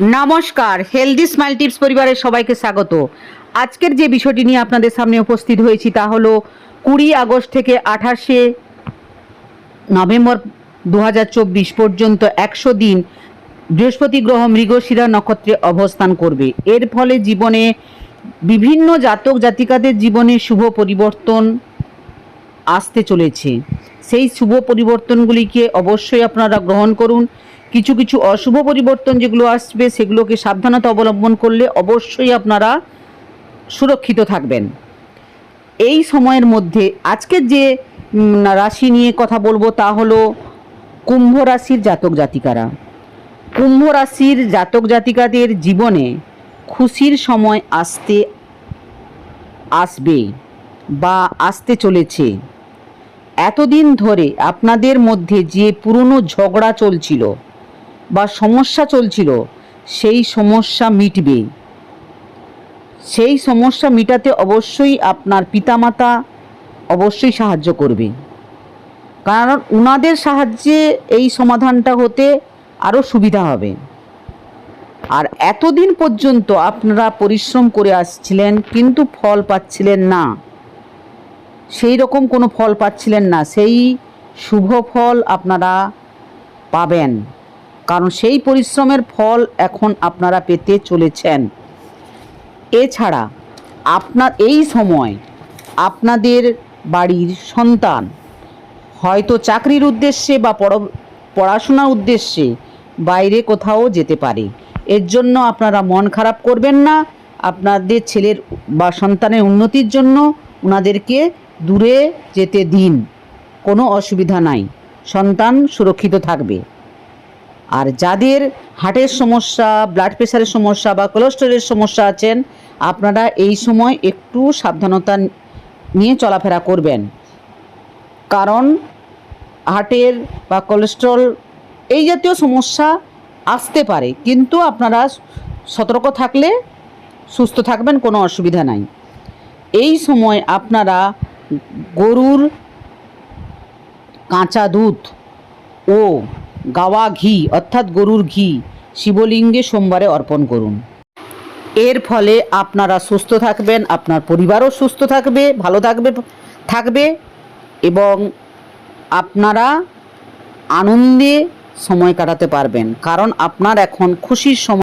নমস্কার healthy smile tips পরিবারের সবাইকে স্বাগত। আজকের যে বিষয়টি নিয়ে আপনাদের সামনে উপস্থিত হয়েছি তা হলো কুড়ি আগস্ট থেকে আঠাশে নভেম্বর দু হাজার চব্বিশ পর্যন্ত একশো দিন বৃহস্পতি গ্রহ মৃগশিরা নক্ষত্রে অবস্থান করবে। এর ফলে জীবনে বিভিন্ন জাতক জাতিকাদের জীবনে শুভ পরিবর্তন আসতে চলেছে। সেই শুভ পরিবর্তনগুলিকে অবশ্যই আপনারা গ্রহণ করুন। কিছু কিছু অশুভ পরিবর্তন যেগুলো আসবে, সেগুলোকে সাবধানতা অবলম্বন করলে অবশ্যই আপনারা সুরক্ষিত থাকবেন। এই সময়ের মধ্যে আজকের যে রাশি নিয়ে কথা বলব তা হলো কুম্ভ রাশির জাতক জাতিকারা। কুম্ভ রাশির জাতক জাতিকাদের জীবনে খুশির সময় আসতে, আসবে বা আসতে চলেছে। এতদিন ধরে আপনাদের মধ্যে যে পুরনো ঝগড়া চলছিল বা সমস্যা চলছিল, সেই সমস্যা মিটবে। সেই সমস্যা মিটাতে অবশ্যই আপনার পিতামাতা অবশ্যই সাহায্য করবে। কারণ উনাদের সাহায্যে এই সমাধানটা হতে আরও সুবিধা হবে। আর এতদিন পর্যন্ত আপনারা পরিশ্রম করে আসছিলেন, কিন্তু ফল পাচ্ছিলেন না। সেই রকম কোনো ফল পাচ্ছিলেন না। সেই শুভ ফল আপনারা পাবেন। কারণ সেই পরিশ্রমের ফল এখন আপনারা পেতে চলেছেন। এছাড়া আপনার এই সময় আপনাদের বাড়ির সন্তান হয়তো চাকরির উদ্দেশ্যে বা পড়- পড়াশোনার উদ্দেশ্যে বাইরে কোথাও যেতে পারে। এর জন্য আপনারা মন খারাপ করবেন না। আপনাদের ছেলের বা সন্তানের উন্নতির জন্য ওনাদেরকে দূরে যেতে দিন। কোনো অসুবিধা নাই। সন্তান সুরক্ষিত থাকবে। আর যাদের হার্টের সমস্যা ব্লাড প্রেশারের সমস্যা বা কোলেস্টেরলের সমস্যা আছেন, আপনারা এই সময় একটু সাবধানতা নিয়ে চলাফেরা করবেন। কারণ হার্টের বা কোলেস্ট্রল এই জাতীয় সমস্যা আসতে পারে, কিন্তু আপনারা সতর্ক থাকলে সুস্থ থাকবেন, কোনো অসুবিধা নাই। এই সময় আপনারা গরুর কাঁচা দুধ ও গাওয়া ঘি, অর্থাৎ গরুর ঘি, শিবলিঙ্গে সোমবারে অর্পণ করুন। এর ফলে আপনারা সুস্থ থাকবেন, আপনার পরিবারও সুস্থ থাকবে, ভালো থাকবে থাকবে এবং আপনারা আনন্দে সময় কাটাতে পারবেন। কারণ আপনার এখন খুশির সময়।